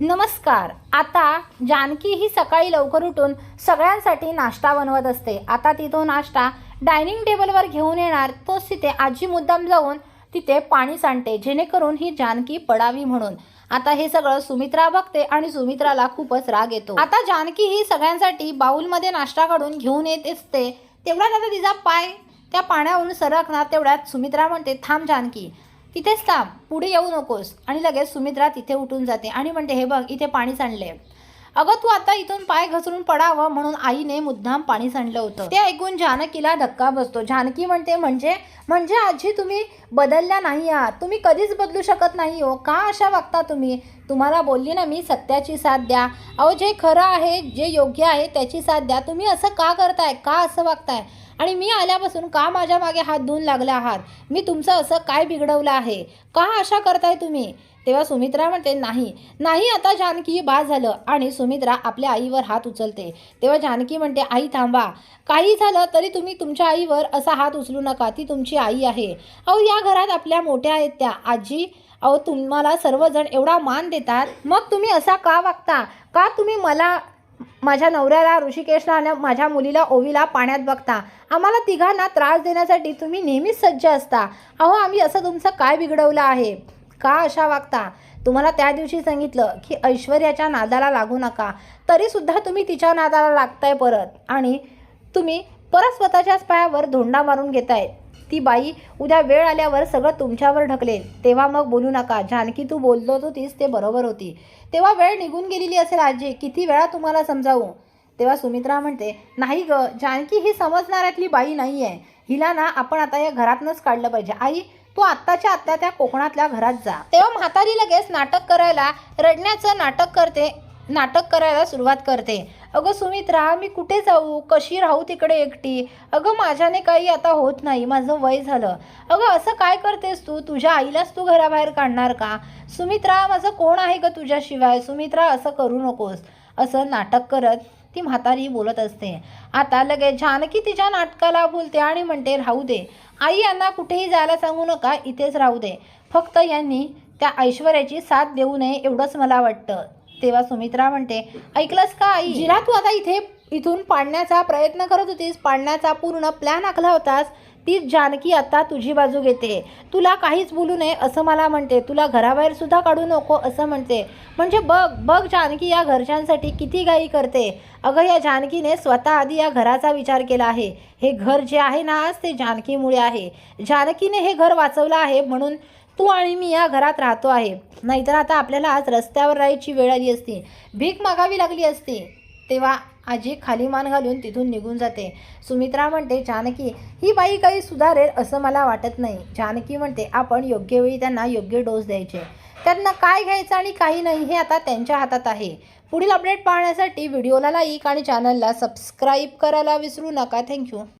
नमस्कार. आता जानकी ही सकाळी लवकर उठून सगळ्यांसाठी नाश्ता बनवत असते. आता ती तो नाश्ता डायनिंग टेबलवर घेऊन येणार. तोच तिथे आजी मुद्दाम जाऊन तिथे पाणी सांडते जेणेकरून ही जानकी पडावी म्हणून. आता हे सगळं सुमित्रा बघते आणि सुमित्राला खूपच राग येतो. आता जानकी ही सगळ्यांसाठी बाऊलमध्ये नाश्ता काढून घेऊन येत असते. तेवढ्यात आता तिचा पाय त्या पाण्यावरून सरकणार तेवढ्यात सुमित्रा म्हणते थांब जानकी तिथेच थांब पुढे येऊ नकोस. आणि लगेच सुमित्रा तिथे उठून जाते आणि म्हणते हे बघ इथे पाणी सांडले अगं तू आता इथून पाय घसरून पडावं म्हणून आईने मुद्दाम पाणी सांडलं होतं. ते ऐकून जानकीला धक्का बसतो. जानकी म्हणते म्हणजे म्हणजे आजी तुम्ही बदलल्या नाही आहात. तुम्ही कधीच बदलू शकत नाही हो. का अशा वागता तुम्ही? तुम्हाला बोलली ना मी सत्याची साथ द्या. अहो जे खरं आहे जे योग्य आहे त्याची साथ द्या. तुम्ही असं का करताय? का असं वागताय? आणि मी आल्यापासून का माझ्या मागे हात धुवून लागला आहात? मी तुमचं असं काय बिघडवलं आहे? का अशा करताय तुम्ही? तेव्हा सुमित्रा म्हणते नाही. नाही आता जानकी बाद झालं आणि सुमित्रा आपल्या आईवर हात उचलते. तेव्हा जानकी म्हणते आई थांबा. काही झालं तरी तुम्ही तुमच्या आईवर असा हात उचलू नका. ती तुमची आई आहे. अहो या घरात आपल्या मोठ्या आहेत त्या. आजी अहो तुम्हाला सर्वजण एवढा मान देतात. मग तुम्ही असा का वागता? का तुम्ही मला माझ्या नवऱ्याला ऋषिकेशला आणि माझ्या मुलीला ओवीला पाण्यात बघता. आम्हाला तिघांना त्रास देण्यासाठी तुम्ही नेहमीच सज्ज असता. अहो आम्ही असं तुमचं काय बिघडवलं आहे? का अशा वागता? तुम्हाला त्या दिवशी सांगितलं की ऐश्वर्याच्या नादाला लागू नका. तरीसुद्धा तुम्ही तिच्या नादाला लागताय परत. आणि तुम्ही परत स्वतःच्याच पायावर धोंडा मारून घेताय ती बाई उद्या वेळ आल्यावर सगळं तुमच्यावर ढकलेल तेव्हा मग बोलू नका. जानकी तू बोललो होतीस ते बरोबर होती. तेव्हा वेळ निघून गेलेली असेल आजी. किती वेळा तुम्हाला समजावू? तेव्हा सुमित्रा म्हणते नाही ग जानकी ही समजणाऱ्यातली बाई नाही आहे हिला ना आपण आता या घरातनंच काढलं पाहिजे. आई तू आत्ताच्या आत्ता त्या कोकणातल्या घरात जा. तेव्हा म्हातारी लगेच नाटक करायला रडण्याचं नाटक करते नाटक करायला सुरुवात करते. अगं सुमित्रा मी कुठे जाऊ? कशी राहू तिकडे एकटी? अगं माझ्याने काही आता होत नाही. माझं वय झालं. अगं असं काय करतेस तू? तुझ्या आईलाच तू घराबाहेर काढणार का? सुमित्रा माझं कोण आहे ग तुझ्याशिवाय? सुमित्रा असं करू नकोस. असं नाटक करत ती म्हातारी बोलत असते. आता लगेच जानकी तिच्या नाटकाला बोलते आणि म्हणते राहू दे. आई यांना कुठेही जायला सांगू नका. इथेच राहू दे. फक्त यांनी त्या ऐश्वर्याची साथ देऊ नये एवढंच मला वाटतं. तेव्हा सुमित्रा म्हणते ऐकलंस का आई? जिरा तू आता इथे इथून पाडण्याचा प्रयत्न करत होतीस पाडण्याचा पूर्ण प्लॅन आखला होतास तीच जानकी आता तुझी बाजू घेते. तुला काहीच बोलू नये असं मला म्हणते. तुला घराबाहेर सुद्धा काढू नको असं म्हणते. म्हणजे बघ बघ जानकी या घरच्यांसाठी किती गाई करते. अगं या जानकीने स्वतः आधी या घराचा विचार केला आहे. हे घर जे आहे ना आज ते जानकीमुळे आहे. जानकीने हे घर वाचवलं आहे म्हणून तू आणि मी या घरात राहतो आहे. नाहीतर आता आपल्याला आज रस्त्यावर राहायची वेळ आली असती. भीक मागावी लागली असती. तेव्हा आजी खाली मान घालून तिथून निघून जाते. सुमित्रा म्हणते जानकी ही बाई काही सुधारेल असं मला वाटत नाही जानकी म्हणते आपण योग्य वेळी त्यांना योग्य डोस द्यायचे. त्यांना काय घ्यायचं आणि काही नाही हे आता त्यांच्या हातात आहे. पुढील अपडेट पाहण्यासाठी व्हिडिओला लाईक आणि चॅनलला सबस्क्राईब करायला विसरू नका. थँक्यू.